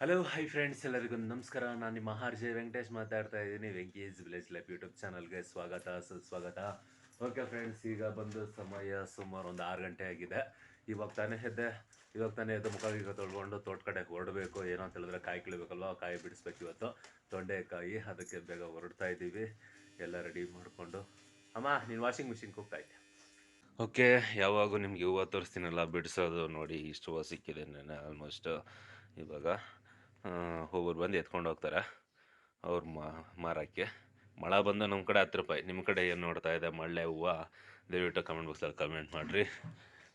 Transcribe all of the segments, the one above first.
Hello hi friends ಎಲ್ಲರಿಗೂ ನಮಸ್ಕಾರ. ನಾನು ನಿಮ್ಮ ಆರ್ಜೆ ವೆಂಕಟೇಶ್ ಮಾತಾಡ್ತಾ ಇದ್ದೀನಿ. ವೆಂಕೀಸ್ ವಿಲೇಜ್ ಲೈಫ್ ಯೂಟ್ಯೂಬ್ ಚಾನಲ್ಗೆ ಸ್ವಾಗತ, ಸುಸ್ವಾಗತ. ಓಕೆ ಫ್ರೆಂಡ್ಸ್ ಈಗ ಬಂದು ಸಮಯ ಸುಮಾರು ಒಂದು ಆರು ಗಂಟೆ ಆಗಿದೆ. ಇವಾಗ ತಾನೇ ಎದ್ದೆ. ಇವಾಗ ತಾನೇ ಎದ್ದು ಮುಖ ತೊಳ್ಕೊಂಡು ತೋಟ ಕಡೆ ಹೊರಡಬೇಕು. ಏನೋ ಅಂತ ಹೇಳಿದ್ರೆ ಕಾಯಿ ಕೀಳಬೇಕಲ್ವ? ಕಾಯಿ ಬಿಡಿಸ್ಬೇಕು ಇವತ್ತು. ತೊಂಡೆಕಾಯಿ, ಅದಕ್ಕೆ ಬೇಗ ಹೊರಡ್ತಾ ಇದ್ದೀವಿ. ಎಲ್ಲ ರೆಡಿ ಮಾಡಿಕೊಂಡು. ಅಮ್ಮ, ನೀನು ವಾಷಿಂಗ್ ಮಿಷಿನ್ಗೆ ಹೋಗ್ತಾ ಇದ್ದೆ ಓಕೆ ಯಾವಾಗೂ ನಿಮ್ಗೆ ಹೂವು ತೋರಿಸ್ತೀನಲ್ಲ, ಬಿಡಿಸೋದು ನೋಡಿ, ಇಷ್ಟು ಹೂವು ಸಿಕ್ಕಿದೆ ನೆನೆ ಆಲ್ಮೋಸ್ಟ್ ಇವಾಗ ಒಬ್ಬರು ಬಂದು ಎತ್ಕೊಂಡು ಹೋಗ್ತಾರೆ. ಅವ್ರು ಮಾರೋಕ್ಕೆ. ಮಳೆ ಬಂದು ನಮ್ಮ ಕಡೆ ಹತ್ತು ರೂಪಾಯಿ. ನಿಮ್ಮ ಕಡೆ ಏನು ನೋಡ್ತಾ ಇದೆ? ಮಳೆ ಹೂವು? ದಯವಿಟ್ಟು ಕಮೆಂಟ್ ಬಾಕ್ಸಲ್ಲಿ ಕಮೆಂಟ್ ಮಾಡಿರಿ.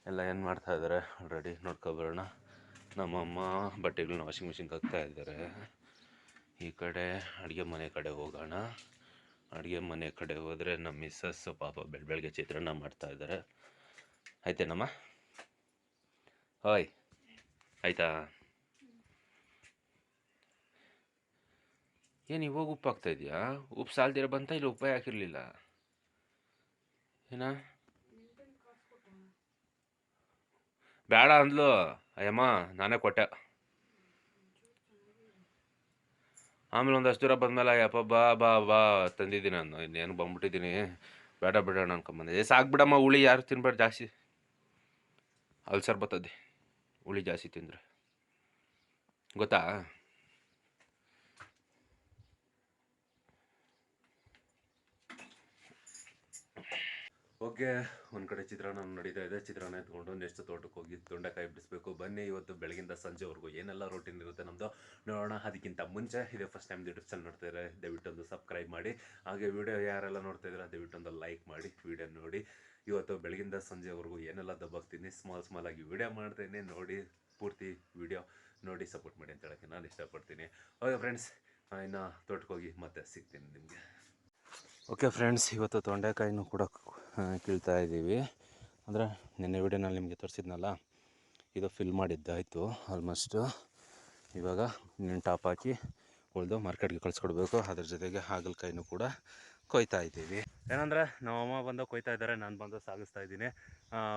ಎಲ್ಲ ಏನು ಮಾಡ್ತಾ ಇದ್ದಾರೆ ಆಲ್ರೆಡಿ ನೋಡ್ಕೊಬರೋಣ ನಮ್ಮಮ್ಮ ಬಟ್ಟೆಗಳನ್ನ ವಾಷಿಂಗ್ ಮಿಷಿನ್ಗೆ ಹಾಕ್ತಾ ಇದ್ದಾರೆ ಈ ಕಡೆ ಅಡುಗೆ ಮನೆ ಕಡೆ ಹೋಗೋಣ. ಅಡುಗೆ ಮನೆ ಕಡೆ ಹೋದರೆ ನಮ್ಮ ಮಿಸ್ಸಸ್ ಪಾಪ ಬೆಳ ಬೆಳಗ್ಗೆ ಚಿತ್ರಾನ್ನ ಮಾಡ್ತಾ ಇದ್ದಾರೆ ಆಯ್ತೇನಮ್ಮ? ಹಾಯ್ ಆಯ್ತಾ? ಏನು ಇವಾಗ ಉಪ್ಪು ಹಾಕ್ತಾ ಇದೆಯಾ? ಉಪ್ಪು ಸಾಲ್ದಿರ ಬಂತ ಇಲ್ಲ ಉಪ್ಪೇ ಹಾಕಿರಲಿಲ್ಲ? ಏನ? ಬೇಡ ಅಂದ್ಲು. ಅಯ್ಯಮ್ಮ, ನಾನೇ ಕೊಟ್ಟೆ. ಆಮೇಲೆ ಒಂದಷ್ಟು ದೂರ ಬಂದ್ಮೇಲೆ, ಅಯ್ಯಪ್ಪ, ಬಾ ಬಾ ಬಾ, ತಂದಿದ್ದೀನಿ ನಾನು. ಇನ್ನೇನು ಬಂದ್ಬಿಟ್ಟಿದ್ದೀನಿ. ಬೇಡ ಬೇಡ ಅನ್ಕೊಂಬಂದೆ ಏ ಸಾಕ್ಬಿಡಮ್ಮ ಹುಳಿ ಯಾರು ತಿನ್ಬೇಡ ಜಾಸ್ತಿ. ಅಲ್ಸರ್ ಬರ್ತದೆ. ಹುಳಿ ಜಾಸ್ತಿ ತಿಂದರೆ. ಗೊತ್ತಾ? ಓಕೆ, ಒಂದು ಕಡೆ ಚಿತ್ರಾನ್ನ ನಡೀತಾ ಇದೆ. ಚಿತ್ರಾನ್ನ ಎತ್ಕೊಂಡು ನೆಕ್ಸ್ಟ್ ತೋಟಕ್ಕೆ ಹೋಗಿ ತೊಂಡೆಕಾಯಿ ಬಿಡಿಸ್ಬೇಕು. ಬನ್ನಿ, ಇವತ್ತು ಬೆಳಗಿಂದ ಸಂಜೆವರೆಗೂ ಏನೆಲ್ಲ ರೂಟೀನ್ ಇರುತ್ತೆ ನಮ್ಮದು ನೋಡೋಣ. ಅದಕ್ಕಿಂತ ಮುಂಚೆ ಇದೇ ಫಸ್ಟ್ ಟೈಮ್ ಯೂಟ್ಯೂಬ್ ಚಾನಲ್ ನೋಡ್ತಾ ಇದ್ದಾರೆ ದಯವಿಟ್ಟು ಒಂದು ಸಬ್ಸ್ಕ್ರೈಬ್ ಮಾಡಿ. ಹಾಗೆ ವಿಡಿಯೋ ಯಾರೆಲ್ಲ ನೋಡ್ತಾ ಇದ್ದಾರೆ, ದಯವಿಟ್ಟು ಒಂದು ಲೈಕ್ ಮಾಡಿ ವಿಡಿಯೋ ನೋಡಿ. ಇವತ್ತು ಬೆಳಗಿಂದ ಸಂಜೆವರೆಗೂ ಏನೆಲ್ಲ ದಬ್ಬಾಗ್ತೀನಿ ಸ್ಮಾಲ್ ಸ್ಮಾಲ್ ಆಗಿ ವಿಡಿಯೋ ಮಾಡ್ತೀನಿ. ನೋಡಿ, ಪೂರ್ತಿ ವಿಡಿಯೋ ನೋಡಿ ಸಪೋರ್ಟ್ ಮಾಡಿ ಅಂತ ಹೇಳೋಕ್ಕೆ ನಾನು ಇಷ್ಟಪಡ್ತೀನಿ. ಓಕೆ ಫ್ರೆಂಡ್ಸ್ ಇನ್ನು ತೋಟಕ್ಕೆ ಹೋಗಿ ಮತ್ತೆ ಸಿಗ್ತೀನಿ ನಿಮಗೆ. ಓಕೆ ಫ್ರೆಂಡ್ಸ್ ಇವತ್ತು ತೊಂಡೆಕಾಯಿನೂ ಕೂಡ ಕೀಳ್ತಾ ಇದ್ದೀವಿ. ಅಂದರೆ ನಿನ್ನೆ ವಿಡಿಯೋನಲ್ಲಿ ನಿಮಗೆ ತೋರಿಸಿದ್ನಲ್ಲ, ಇದು ಫಿಲ್ ಮಾಡಿದ್ದಾಯಿತು ಆಲ್ಮೋಸ್ಟು ಇವಾಗ ನೀನು ಟಾಪ್ ಹಾಕಿ ಉಳಿದು ಮಾರ್ಕೆಟ್ಗೆ ಕಳಿಸ್ಕೊಡ್ಬೇಕು. ಅದ್ರ ಜೊತೆಗೆ ಹಾಗಲಕಾಯಿನೂ ಕೂಡ ಕೊಯ್ತಾ ಇದ್ದೀವಿ. ಏನಂದರೆ ನಮ್ಮಮ್ಮ ಬಂದು ಕೊಯ್ತಾ ಇದ್ದಾರೆ, ನಾನು ಬಂದು ಸಾಗಿಸ್ತಾ ಇದ್ದೀನಿ.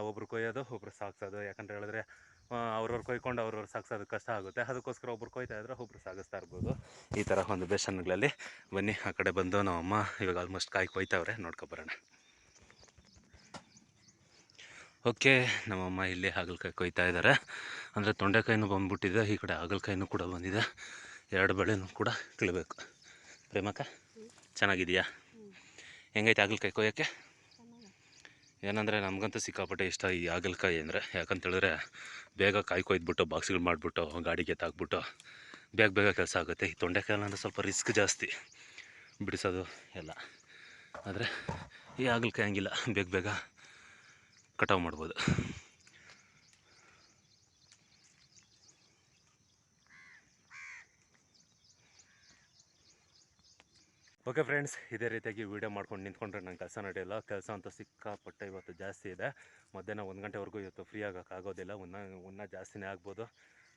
ಒಬ್ರು ಕೊಯ್ಯೋದು, ಒಬ್ರು ಸಾಗಿಸೋದು. ಯಾಕಂತ ಹೇಳಿದ್ರೆ ಅವ್ರವ್ರು ಕೊಯ್ಕೊಂಡು ಅವ್ರವ್ರು ಸಾಗಿಸೋದು ಕಷ್ಟ ಆಗುತ್ತೆ. ಅದಕ್ಕೋಸ್ಕರ ಒಬ್ರು ಕೊಯ್ತಾ ಇದ್ರೆ ಒಬ್ರು ಸಾಗಿಸ್ತಾ ಇರ್ಬೋದು. ಈ ಥರ ಒಂದು ಬೇಸನ್ಗಳಲ್ಲಿ ಬನ್ನಿ. ಆ ಕಡೆ ಬಂದು ನಮ್ಮಮ್ಮ ಇವಾಗ ಆಲ್ಮೋಸ್ಟ್ ಕಾಯಿ ಕೊಯ್ತಾವ್ರೆ. ನೋಡ್ಕೊಬರೋಣ ಓಕೆ, ನಮ್ಮಮ್ಮ ಇಲ್ಲಿ ಹಾಗಲಕಾಯಿ ಕೊಯ್ತಾ ಇದ್ದಾರೆ ಅಂದರೆ ತೊಂಡೆಕಾಯಿನೂ ಬಂದ್ಬಿಟ್ಟಿದೆ, ಈ ಕಡೆ ಹಾಗಲಕಾಯಿನೂ ಕೂಡ ಬಂದಿದೆ. ಎರಡು ಬೆಳೆನೂ ಕೂಡ ಕೀಳಬೇಕು. ಪ್ರೇಮಕ್ಕ ಚೆನ್ನಾಗಿದೆಯಾ ಹೆಂಗೈತೆ ಹಾಗಲಕಾಯಿ ಕೊಯ್ಯೋಕ್ಕೆ? ಏನಂದರೆ ನಮಗಂತೂ ಸಿಕ್ಕಾಪಟ್ಟೆ ಇಷ್ಟ ಈ ಹಾಗಲಕಾಯಿ ಅಂದರೆ. ಯಾಕಂತೇಳಿದ್ರೆ ಬೇಗ ಕಾಯಿ ಕೊಯ್ದುಬಿಟ್ಟು, ಬಾಕ್ಸ್ಗಳು ಮಾಡಿಬಿಟ್ಟು, ಗಾಡಿಗೆ ತಾಕ್ಬಿಟ್ಟು ಬೇಗ ಬೇಗ ಕೆಲಸ ಆಗುತ್ತೆ. ಈ ತೊಂಡೆಕಾಯಿ ಅಂದರೆ ಸ್ವಲ್ಪ ರಿಸ್ಕ್ ಜಾಸ್ತಿ. ಬಿಡಿಸೋದು ಎಲ್ಲ. ಆದರೆ ಈ ಹಾಗಲಕಾಯಿ ಹಂಗಿಲ್ಲ. ಬೇಗ ಬೇಗ ಕಟಾವು ಮಾಡ್ಬೋದು. ಓಕೆ ಫ್ರೆಂಡ್ಸ್, ಇದೇ ರೀತಿಯಾಗಿ ವೀಡಿಯೋ ಮಾಡ್ಕೊಂಡು ನಿಂತ್ಕೊಂಡ್ರೆ ನಂಗೆ ಕೆಲಸ ನಡೆಯಲ್ಲ. ಕೆಲಸ ಅಂತ ಸಿಕ್ಕಾಪಟ್ಟೆ ಇವತ್ತು ಜಾಸ್ತಿ ಇದೆ. ಮಧ್ಯಾಹ್ನ ಒಂದು ಗಂಟೆವರೆಗೂ ಇವತ್ತು ಫ್ರೀ ಆಗೋಕ್ಕಾಗೋದಿಲ್ಲ ಉನ್ನ ಉನ್ನ ಜಾಸ್ತಿನೇ ಆಗ್ಬೋದು.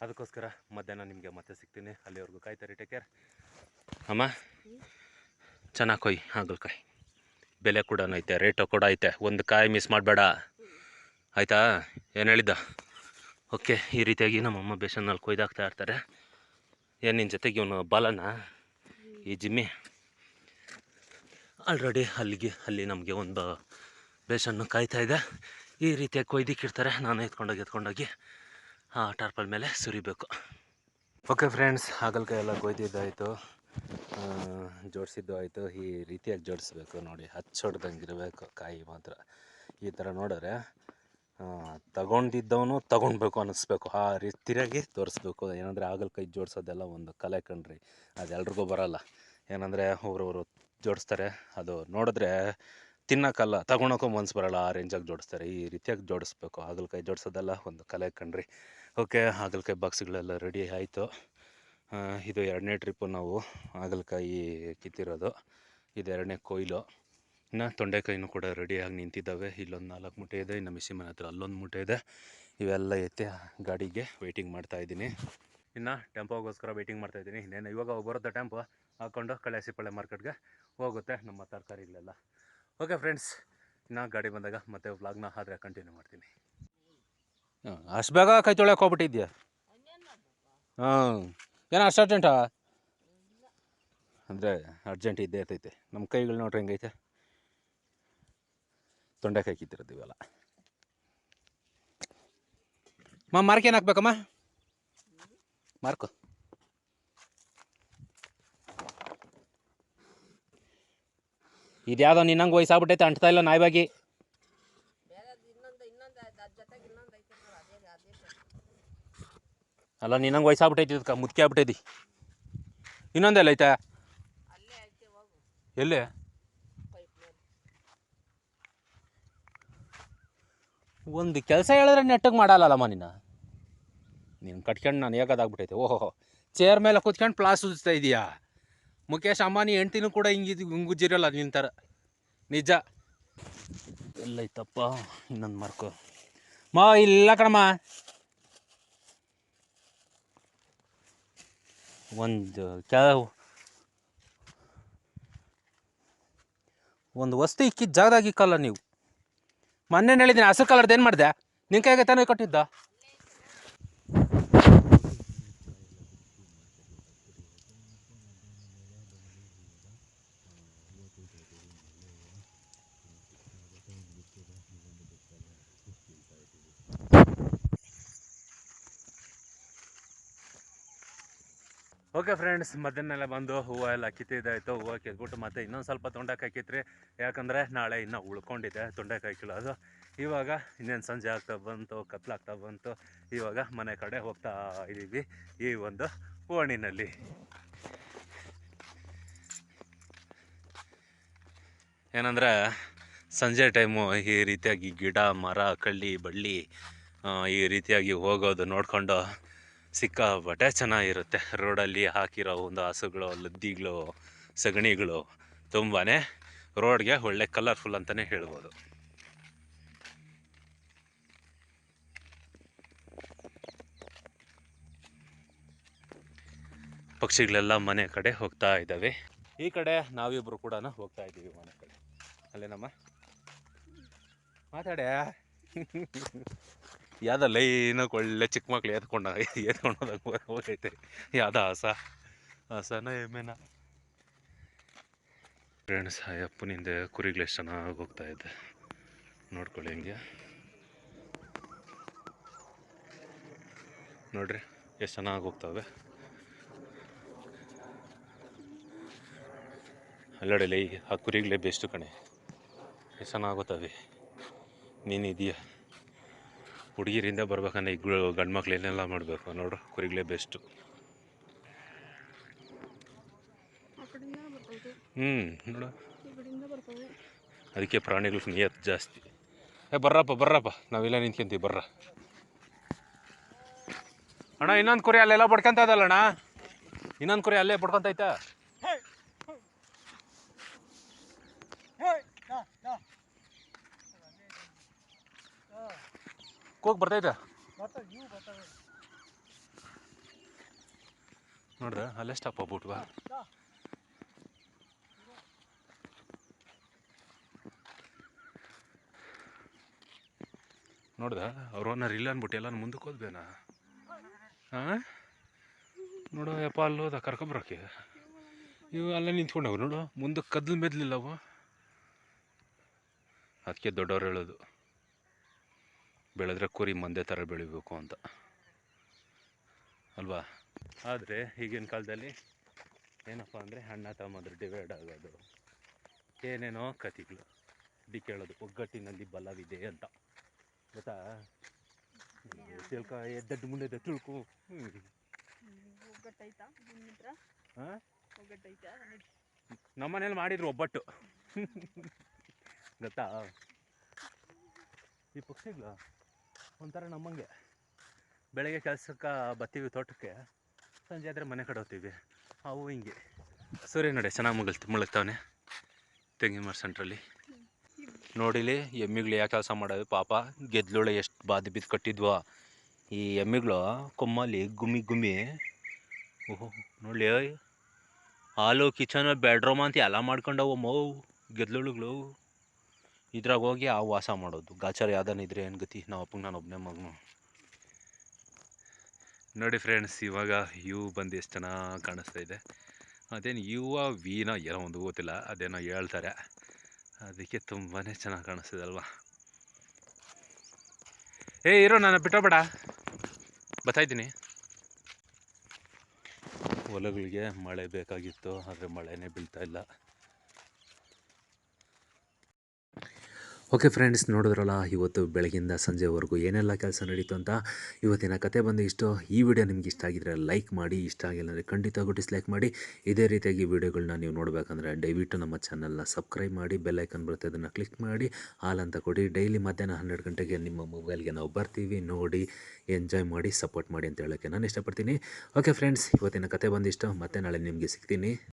ಅದಕ್ಕೋಸ್ಕರ ಮಧ್ಯಾಹ್ನ ನಿಮಗೆ ಮತ್ತೆ ಸಿಗ್ತೀನಿ. ಅಲ್ಲಿವರೆಗೂ ಕಾಯ್ತಾರೆ ಟೇಕ್ ಕೇರ್ ಅಮ್ಮ, ಚೆನ್ನಾಗಿ ಕೊಯ್, ಹಾಗಲಕಾಯಿ. ಬೆಲೆ ಕೂಡ ಐತೆ ರೇಟು ಕೂಡ ಐತೆ. ಒಂದು ಕಾಯಿ ಮಿಸ್ ಮಾಡಬೇಡ. ಆಯಿತಾ? ಏನು ಹೇಳಿದ್ದ? ಓಕೆ, ಈ ರೀತಿಯಾಗಿ ನಮ್ಮಮ್ಮ ಬೇಸನ್ನಲ್ಲಿ ಕೊಯ್ದಾಕ್ತಾ ಇರ್ತಾರೆ. ಏನು ನಿನ್ನ ಜೊತೆಗೆ ಇವನು ಬಾಲನ? ಈ ಜಿಮ್ಮಿ? ಆಲ್ರೆಡಿ ಅಲ್ಲಿಗೆ, ಅಲ್ಲಿ ನಮಗೆ ಒಂದು ಬೇಸನ್ನು ಕಾಯ್ತಾ ಇದೆ. ಈ ರೀತಿಯಾಗಿ ಕೊಯ್ದಿಕ್ಕಿರ್ತಾರೆ ನಾನು ಎತ್ಕೊಂಡೋಗಿ ಎತ್ಕೊಂಡೋಗಿ ಆ ಟಾರ್ಪಲ್ ಮೇಲೆ ಸುರಿಬೇಕು. ಓಕೆ ಫ್ರೆಂಡ್ಸ್ ಹಾಗಲಕಾಯಿ ಎಲ್ಲ ಕೊಯ್ದಿದ್ದಾಯಿತು. ಜೋಡಿಸಿದ್ದು ಆಯಿತು ಈ ರೀತಿಯಾಗಿ ಜೋಡಿಸ್ಬೇಕು. ನೋಡಿ, ಹಚ್ಚೊಡ್ದಂಗೆ ಇರಬೇಕು. ಕಾಯಿ ಮಾತ್ರ ಈ ಥರ ನೋಡಿದ್ರೆ. ತಗೊಂಡಿದ್ದವನು ತಗೊಳ್ಬೇಕು ಅನ್ನಿಸ್ಬೇಕು. ಆ ರೀತಿಯಾಗಿ ತೋರಿಸ್ಬೇಕು. ಏನಂದರೆ ಹಾಗಲಕಾಯಿ ಜೋಡಿಸೋದೆಲ್ಲ ಒಂದು ಕಲೆ ಕಣ್ರಿ. ಅದು ಎಲ್ರಿಗೂ ಬರೋಲ್ಲ. ಏನಂದರೆ ಒಬ್ರೊಬ್ರು ಜೋಡಿಸ್ತಾರೆ. ಅದು ನೋಡಿದ್ರೆ ತಿನ್ನೋಕ್ಕಲ್ಲ, ತಗೊಳಕ್ಕೂ ಮನ್ಸು ಬರಲ್ಲ. ಆ ರೇಂಜಾಗಿ ಜೋಡಿಸ್ತಾರೆ. ಈ ರೀತಿಯಾಗಿ ಜೋಡಿಸ್ಬೇಕು. ಹಾಗಲಕಾಯಿ ಜೋಡಿಸೋದೆಲ್ಲ ಒಂದು ಕಲೆ ಕಣ್ರಿ. ಓಕೆ ಹಾಗಲಕಾಯಿ ಬಾಕ್ಸ್ಗಳೆಲ್ಲ ರೆಡಿ ಆಯಿತು. ಇದು ಎರಡನೇ ಟ್ರಿಪ್ಪು ನಾವು ಹಾಗಲಕಾಯಿ ಕಿತ್ತಿರೋದು. ಇದು ಎರಡನೇ ಕೊಯ್ಲು. ಇನ್ನು ತೊಂಡೆಕಾಯಿನೂ ಕೂಡ ರೆಡಿಯಾಗಿ ನಿಂತಿದ್ದಾವೆ. ಇಲ್ಲೊಂದು ನಾಲ್ಕು ಮೂಟೆ ಇದೆ, ಇನ್ನು ಮಿಸಿ ಮನೆ ಹತ್ರ ಅಲ್ಲೊಂದು ಮೂಟೆ ಇದೆ. ಇವೆಲ್ಲ ಎತ್ತಿ ಗಾಡಿಗೆ ವೆಯ್ಟಿಂಗ್ ಮಾಡ್ತಾ ಇದ್ದೀನಿ. ಇನ್ನು ಟೆಂಪೋಗೋಸ್ಕರ ವೆಯ್ಟಿಂಗ್ ಮಾಡ್ತಾ ಇದ್ದೀನಿ. ಇನ್ನೇನು, ಇವಾಗ ಬರುತ್ತೆ ಟೆಂಪೋ. ಹಾಕ್ಕೊಂಡು ಕಳ್ಯಾಸಿಪಳ್ಳೆ ಮಾರ್ಕೆಟ್ಗೆ ಹೋಗುತ್ತೆ ನಮ್ಮ ತರಕಾರಿಗಳೆಲ್ಲ. ಓಕೆ ಫ್ರೆಂಡ್ಸ್ ಇನ್ನು ಗಾಡಿ ಬಂದಾಗ ಮತ್ತೆ ವ್ಲಾಗ್ನ ಆದರೆ ಕಂಟಿನ್ಯೂ ಮಾಡ್ತೀನಿ. ಅಷ್ಟು ಬೇಗ ಕೈ ತೊಳೆ ಹೋಗ್ಬಿಟ್ಟಿದ್ಯಾ? ಹಾಂ ಏನೋ ಅಷ್ಟು ಅರ್ಜೆಂಟಾ ಅಂದರೆ ಅರ್ಜೆಂಟ್ ಇದ್ದೇ ಇರ್ತೈತೆ. ನಮ್ಮ ಕೈಗಳು ನೋಡ್ರಿ ಹೆಂಗೈತೆ. ತೊಂಡೆಕಾಯಿ ಕಿತ್ತಿರೋದು ಇವೆಲ್ಲ. ಮಾ ಮಾರ್ಕ್ ಏನು ಹಾಕ್ಬೇಕಮ್ಮ? ಮಾರ್ಕು. ಇದ್ಯಾವುದೋ ನಿನ್ನಂಗೆ ವಯಸ್ಸಾಗ್ಬಿಟ್ಟೈತೆ ಅಂಟ್ತಾ ಇಲ್ಲ ನಾಯಿವಾಗಿ ಅಲ್ಲ ನಿನ್ನಂಗೆ ವಯಸ್ಸಾಗ್ಬಿಟ್ಟೈತಿ ಇದಕ್ಕೆ ಮುದುಕಿ ಆಗ್ಬಿಟ್ಟೈತಿ ಇನ್ನೊಂದೆಲ್ಲ ಐತೆ? ಎಲ್ಲಿ? ಒಂದು ಕೆಲಸ ಹೇಳಿದ್ರೆ ನೆಟ್ಟಗೆ ಮಾಡಲ್ಲಲ್ಲಮ್ಮ ನೀನು ನೀನು ಕಟ್ಕೊಂಡು ನಾನು ಹೇಗೋದಾಗ್ಬಿಟ್ಟೈತೆ ಓಹೋ ಚೇರ್ ಮೇಲೆ ಕೂತ್ಕೊಂಡು ಪ್ಲಾಸ್ ಉಜ್ತಾ ಇದೀಯಾ? ಮುಖೇಶ್ ಅಂಬಾನಿ ಹೆಂಡ್ತಿನೂ ಕೂಡ ಹಿಂಗಿದ್ ಹಿಂಗುಜ್ಜಿರಲ್ಲ ನಿನ್ನ ಥರ. ನಿಜ. ಎಲ್ಲೈತಪ್ಪ ಇನ್ನೊಂದು ಮಾರ್ಕು. ಮಾ ಇಲ್ಲ ಕಣಮ್ಮ. ಒಂದು ಕೆಲ ಒಂದು ವಸ್ತು ಇಕ್ಕಿದ ಜಾಗದಾಗ ಇಕ್ಕಲ್ಲ ನೀವು. ಮೊನ್ನೆ ಹೇಳಿದ್ದೀನಿ ಹಸಿರು ಕಲರ್ದು ಏನು ಮಾಡಿದೆ? ನಿನ್ನ ಕೈಗೆ ತಾನೇ ಕೊಟ್ಟಿದ್ದ? ಓಕೆ ಫ್ರೆಂಡ್ಸ್ ಮಧ್ಯಾಹ್ನ ಬಂದು ಹೂವು ಎಲ್ಲ ಕಿತ್ತಿದ್ದಾಯ್ತು ಹೂವು ಕಿತ್ಬಿಟ್ಟು ಮತ್ತೆ ಇನ್ನೊಂದು ಸ್ವಲ್ಪ ತೊಂಡೆಕಾಯಿ ಕಿತ್ರಿ. ಯಾಕಂದರೆ ನಾಳೆ ಇನ್ನೂ ಉಳ್ಕೊಂಡಿದೆ ತೊಂಡೆಕಾಯಿ ಅದು ಇವಾಗ ಇನ್ನೇನು ಸಂಜೆ ಆಗ್ತಾ ಬಂತು ಕತ್ಲಾಗ್ತಾ ಬಂತು. ಇವಾಗ ಮನೆ ಕಡೆ ಹೋಗ್ತಾ ಇದ್ದೀವಿ ಈ ಒಂದು ಓಣಿನಲ್ಲಿ ಏನಂದರೆ ಸಂಜೆ ಟೈಮು ಈ ರೀತಿಯಾಗಿ ಗಿಡ, ಮರ, ಕಳ್ಳಿ, ಬಳ್ಳಿ ಈ ರೀತಿಯಾಗಿ ಹೋಗೋದು ನೋಡಿಕೊಂಡು ಸಿಕ್ಕಾಪಟ್ಟೆ ಚೆನ್ನಾಗಿರುತ್ತೆ. ರೋಡಲ್ಲಿ ಹಾಕಿರೋ ಒಂದು ಹಸುಗಳು, ಲದ್ದಿಗಳು, ಸಗಣಿಗಳು ತುಂಬಾ ರೋಡ್ಗೆ ಒಳ್ಳೆ ಕಲರ್ಫುಲ್ ಅಂತಲೇ ಹೇಳ್ಬೋದು. ಪಕ್ಷಿಗಳೆಲ್ಲ ಮನೆ ಕಡೆ ಹೋಗ್ತಾ ಇದ್ದಾವೆ. ಈ ಕಡೆ ನಾವಿಬ್ಬರು ಕೂಡ ಹೋಗ್ತಾ ಇದ್ದೀವಿ ಮನೆ ಕಡೆ. ಅಲ್ಲೇನಮ್ಮ? ಮಾತಾಡ್ಯಾ? ಯಾವ್ದ ಲೈನ ಒಳ್ಳೆ ಚಿಕ್ಕ ಮಕ್ಳು ಎತ್ಕೊಂಡ ಎತ್ಕೊಂಡೋದಾಗ ಹೋಗೈತೆ. ಯಾವ್ದ ಹಸ ಹಸನ ಎಮ್ಮೆನ ಫ್ರೆಂಡ್ಸ್, ಅಯ್ಯಪ್ಪನಿಂದ ಕುರಿಗಳು ಎಷ್ಟು ಚೆನ್ನಾಗಿ ಹೋಗ್ತಾ ಇದೆ. ನೋಡ್ಕೊಳ್ಳಿ ಹಿಂಗೆ. ನೋಡ್ರಿ, ಎಷ್ಟು ಚೆನ್ನಾಗಿ ಹೋಗ್ತವೆ ಲೈ, ಆ ಕುರಿಗಳೇ ಬೆಸ್ಟು ಕಣೆ. ಎಷ್ಟು ಚೆನ್ನಾಗೋತವೆ ನೀನು ಇದೆಯಾ? ಹುಡುಗಿರಿಂದ ಬರ್ಬೇಕನ್ನ ಈಗ ಗಂಡು ಮಕ್ಳು ಏನೆಲ್ಲ ಮಾಡಬೇಕು ನೋಡ್ರಿ ಕುರಿಗಳೇ ಬೆಸ್ಟು ಹ್ಞೂ ನೋಡು. ಅದಕ್ಕೆ ಪ್ರಾಣಿಗಳು ನಿಯತ್ ಜಾಸ್ತಿ. ಏ ಬರ್ರಪ್ಪ ಬರ್ರಪ್ಪ. ನಾವೆಲ್ಲ ನಿಂತ್ಕೊಂತೀವಿ ಬರ್ರ. ಅಣ್ಣ ಇನ್ನೊಂದು ಕುರಿ ಅಲ್ಲೆಲ್ಲ ಬಡ್ಕೊಂತ ಇದಲ್ಲಣ್ಣ ಇನ್ನೊಂದು ಕುರಿ ಅಲ್ಲೇ ಬಡ್ಕೊಂತೈತಾ ಕೂಗ್ ಬರ್ತೈತೆ ನೋಡ್ರ, ಅಲ್ಲೇ ಸ್ಟಾಪ್ ಆಗ್ಬಿಟ್ವ? ನೋಡ್ದ, ಅವ್ರು ಓನರ್ ಇಲ್ಲ ಅನ್ಬಿಟ್ಟು ಎಲ್ಲ ಮುಂದಕ್ಕೆ ಹೋದ್ಬೇನಾ ಹಾಂ ನೋಡು, ಯಪ್ಪ, ಅಲ್ಲಿ ಹೋದ ಕರ್ಕೊಬರಕ್ಕೆ ಇವು ಅಲ್ಲೇ ನಿಂತ್ಕೊಂಡವು ನೋಡು, ಮುಂದಕ್ಕೆ ಕದ್ಲು ಮೆದ್ಲಿಲ್ಲ ಅದಕ್ಕೆ ದೊಡ್ಡವ್ರು ಹೇಳೋದು. ಬೆಳೆದ್ರೆ ಕುರಿ ಮಂದೆ ಥರ ಬೆಳಿಬೇಕು ಅಂತ. ಅಲ್ವಾ? ಆದರೆ ಈಗಿನ ಕಾಲದಲ್ಲಿ ಏನಪ್ಪ ಅಂದರೆ ಅಣ್ಣ ತಮ್ಮದ್ರ ಡಿವೈಡ್ ಆಗೋದು ಏನೇನೋ ಕಥೆಗಳು ಡಿ ಕೇಳೋದು ಒಗ್ಗಟ್ಟಿನಲ್ಲಿ ಬಲವಿದೆ ಅಂತ. ಗೊತ್ತಾ? ತಿಳ್ಕ ಎದ್ದಡ್ಡ ಮುಂದೆ ತಿಳ್ಕು. ನಮ್ಮನೇಲಿ ಮಾಡಿದ್ರು ಒಬ್ಬಟ್ಟು. ಗೊತ್ತಾ? ಈ ಪಕ್ಷಿಗಳು ಒಂಥರ ನಮ್ಮಂಗೆ. ಬೆಳಗ್ಗೆ ಕೆಲ್ಸಕ್ಕೆ ಬರ್ತೀವಿ ತೋಟಕ್ಕೆ. ಸಂಜೆ ಆದರೆ ಮನೆ ಕಡೆ ಹೋಗ್ತೀವಿ. ಅವು ಹಿಂಗೆ. ಸೂರ್ಯ ನೋಡಿ, ಚೆನ್ನಾಗಿ ಮುಗಲ್ತಿ, ಮುಳುಗ್ತಾವನೆ. ತೆಂಗಿನ ಮರ ಸೆಂಟ್ರಲ್ಲಿ. ನೋಡಿಲಿ, ಎಮ್ಮಿಗಳು ಯಾಕೆ ಕೆಲಸ ಮಾಡವೆ ಪಾಪ, ಗೆದ್ಲುಳೆ ಎಷ್ಟು ಬಾದಿ ಬಿದ್ದು ಕಟ್ಟಿದ್ವ. ಈ ಎಮ್ಮಿಗಳು ಕೊಮ್ಮಲ್ಲಿ ಗುಮ್ಮಿ ಗುಮ್ಮಿ. ಓಹೋ, ನೋಡಲಿ ಹಾಲು, ಕಿಚನ್, ಬೆಡ್ರೂಮ್ ಅಂತ ಎಲ್ಲ ಮಾಡ್ಕೊಂಡವು ಮೌ, ಗೆದ್ಲುಳುಗಳು. ಇದ್ರಾಗ ಹೋಗಿ ಆ ವಾಸ ಮಾಡೋದು. ಗಾಚಾರ ಯಾವ್ದಾನ ಇದ್ರೆ ಏನು ಗತಿ? ನಮ್ಮ ಅಪ್ಪಂಗೆ ನಾನು ಒಬ್ಬನೇ ಮಗನು. ನೋಡಿ ಫ್ರೆಂಡ್ಸ್ ಇವಾಗ ಯು ಬಂದು ಎಷ್ಟು ಚೆನ್ನಾಗಿ ಕಾಣಿಸ್ತಾ ಇದೆ. ಅದೇನು ಯುವ ವೀನ ಏನೋ ಒಂದು ಗೊತ್ತಿಲ್ಲ, ಅದೇನೋ ಹೇಳ್ತಾರೆ. ಅದಕ್ಕೆ ತುಂಬಾ ಚೆನ್ನಾಗಿ ಕಾಣಿಸ್ತಿದೆ ಅಲ್ವಾ? ಏ, ಇರೋ ನಾನು ಬಿಟ್ಟೋಬೇಡ ಬರ್ತಾಯಿದ್ದೀನಿ ಹೊಲಗಳಿಗೆ ಮಳೆ ಬೇಕಾಗಿತ್ತು, ಆದರೆ ಮಳೆನೇ ಬೀಳ್ತಾ ಇಲ್ಲ. ಓಕೆ ಫ್ರೆಂಡ್ಸ್ ನೋಡಿದ್ರಲ್ಲ, ಇವತ್ತು ಬೆಳಗಿಂದ ಸಂಜೆವರೆಗೂ ಏನೆಲ್ಲ ಕೆಲಸ ನಡೀತು ಅಂತ? ಇವತ್ತಿನ ಕತೆ ಬಂದು ಇಷ್ಟು. ಈ ವಿಡಿಯೋ ನಿಮ್ಗೆ ಇಷ್ಟ ಆಗಿದ್ರೆ ಲೈಕ್ ಮಾಡಿ, ಇಷ್ಟ ಆಗಿಲ್ಲ ಅಂದರೆ ಖಂಡಿತವಾಗೂ ಡಿಸ್ಲೈಕ್ ಮಾಡಿ. ಇದೇ ರೀತಿಯಾಗಿ ವಿಡಿಯೋಗಳನ್ನ ನೀವು ನೋಡಬೇಕಂದ್ರೆ ದಯವಿಟ್ಟು ನಮ್ಮ ಚಾನಲ್ನ ಸಬ್ಸ್ಕ್ರೈಬ್ ಮಾಡಿ ಬೆಲ್ಲೈಕನ್ ಬರುತ್ತೆ, ಅದನ್ನು ಕ್ಲಿಕ್ ಮಾಡಿ. ಹಾಲ್ ಅಂತ ಕೊಡಿ. ಡೈಲಿ ಮಧ್ಯಾಹ್ನ ಹನ್ನೆರಡು ಗಂಟೆಗೆ ನಿಮ್ಮ ಮೊಬೈಲ್ಗೆ ನಾವು ಬರ್ತೀವಿ. ನೋಡಿ ಎಂಜಾಯ್ ಮಾಡಿ ಸಪೋರ್ಟ್ ಮಾಡಿ ಅಂತ ಹೇಳೋಕ್ಕೆ ನಾನು ಇಷ್ಟಪಡ್ತೀನಿ. ಓಕೆ ಫ್ರೆಂಡ್ಸ್ ಇವತ್ತಿನ ಕತೆ ಬಂದಿಷ್ಟು ಮತ್ತೆ ನಾಳೆ ನಿಮಗೆ ಸಿಗ್ತೀನಿ.